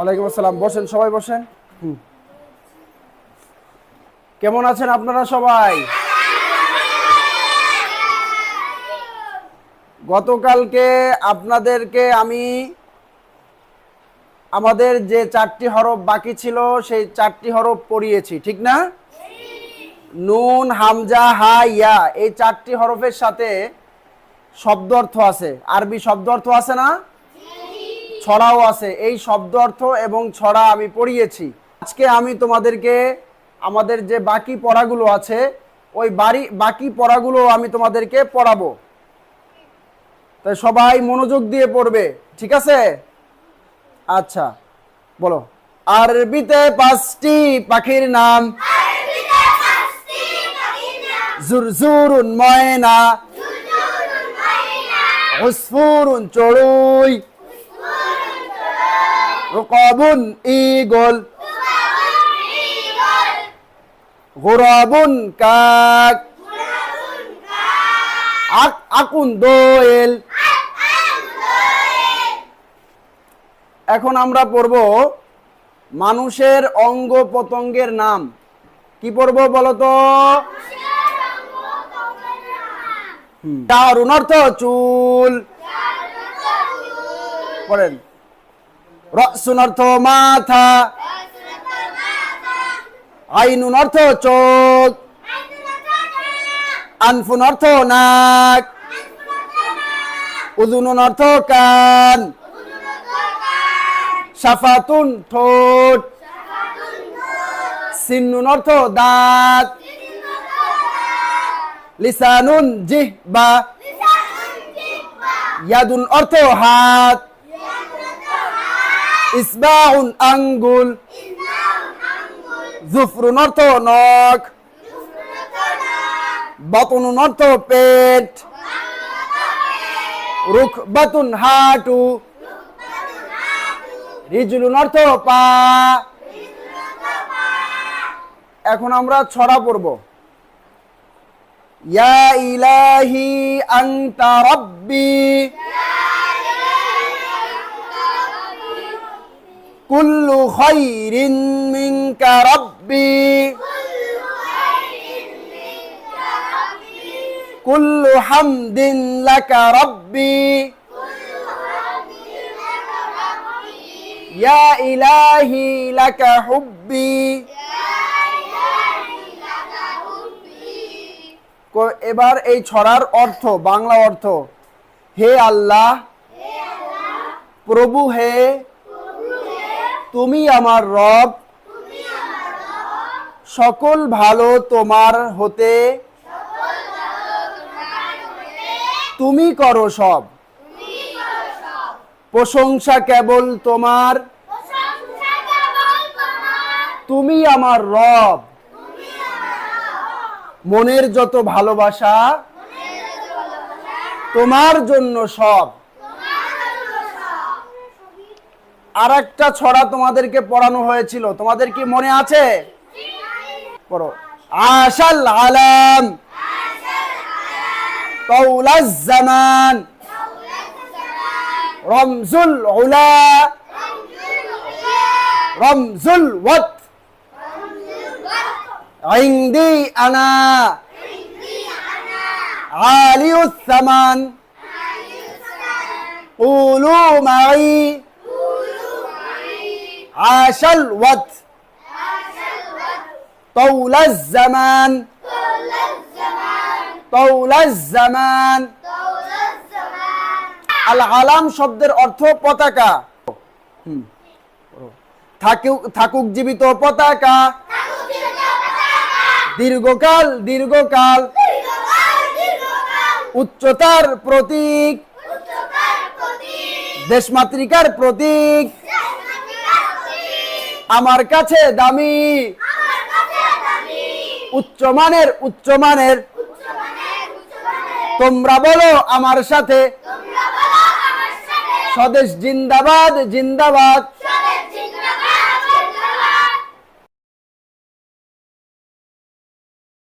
ওয়ালাইকুম আসসালাম। বসেন, সবাই বসেন। কেমন আছেন আপনারা সবাই? গতকালকে আপনাদেরকে আমি আমাদের যে চারটি হরফ বাকি ছিল, সেই চারটি হরফ পড়িয়েছি, ঠিক না? নুন, হামজা, হা, ইয়া, এই চারটি হরফের সাথে শব্দ অর্থ আছে। আরবি শব্দ অর্থ আছে না? ছড়াও আছে। এই শব্দ অর্থ এবং ছড়া আমি পড়িয়েছি। আজকে আমি তোমাদেরকে আমাদের যে বাকি পড়াগুলো আছে ওই বাড়ি বাকি পড়াগুলো আমি তোমাদেরকে পড়াবো। তাই সবাই মনোযোগ দিয়ে পড়বে ঠিক আছে? আচ্ছা বলো। আরবিতে পাঁচটি পাখির নাম। জুরজুরুন ময়না। উসফুরুন চড়ুই। রুকাবুন ঈগল। গুরাবুন কাক। আক আকুন দোয়েল। এখন আমরা পড়ব মানুষের অঙ্গ প্রত্যঙ্গের নাম। কি পড়ব বলতো? দারুণ অর্থ চুল। পড়েন। রসুন অর্থ মাথা। আইনুন অর্থ চোখ। আনফুন অর্থ নাক। উদুনুন অর্থ কান। সাফাতুন ঠোঁট। সিন্নুন অর্থ দাঁত। লিসানুন জিহ্বা। ইয়াদুন অর্থ হাত। ইসবাউন আঙ্গুল। জুফরুন অর্থ নখ। বাতুনুন অর্থ পেট। রুখ বাতুন হাঁটু। রিজুলুন অর্থ পা। এখন আমরা ছড়া পড়ব। ইয়া ইলাহি আনতা রাব্বি। কুল্লু খাইরিন মিনকা রাব্বি। কুল্লু হামদিন ইয়া ইলাহি লাকা হুব্বি। এবার এই ছড়ার অর্থ, বাংলা অর্থ, হে আল্লাহ, প্রভু হে তুমি আমার রব। সকল ভালো তোমার হতে তুমি করো সব। প্রশংসা কেবল তোমার। তুমি আমার রব। মনের যত ভালোবাসা, তোমার জন্য সব। আর একটা ছড়া তোমাদেরকে পড়ানো হয়েছিল তোমাদের কি মনে আছে পড়ো আশাল আলাম তৌলাজ জামান রমজুল উলা রমজুল ওয়াত عندي أنا عالي الثمن قولوا معي عاش الوقت طول الزمان طول الزمان আল আলাম শব্দের অর্থ পতাকা হুম। থাকুক থাকুক জীবিত পতাকা দীর্ঘকাল দীর্ঘকাল উচ্চতার প্রতীক দেশমাতৃকার প্রতীক আমার কাছে দামি। উচ্চমানের উচ্চমানের তোমরা বলো আমার সাথে। স্বদেশ জিন্দাবাদ জিন্দাবাদ।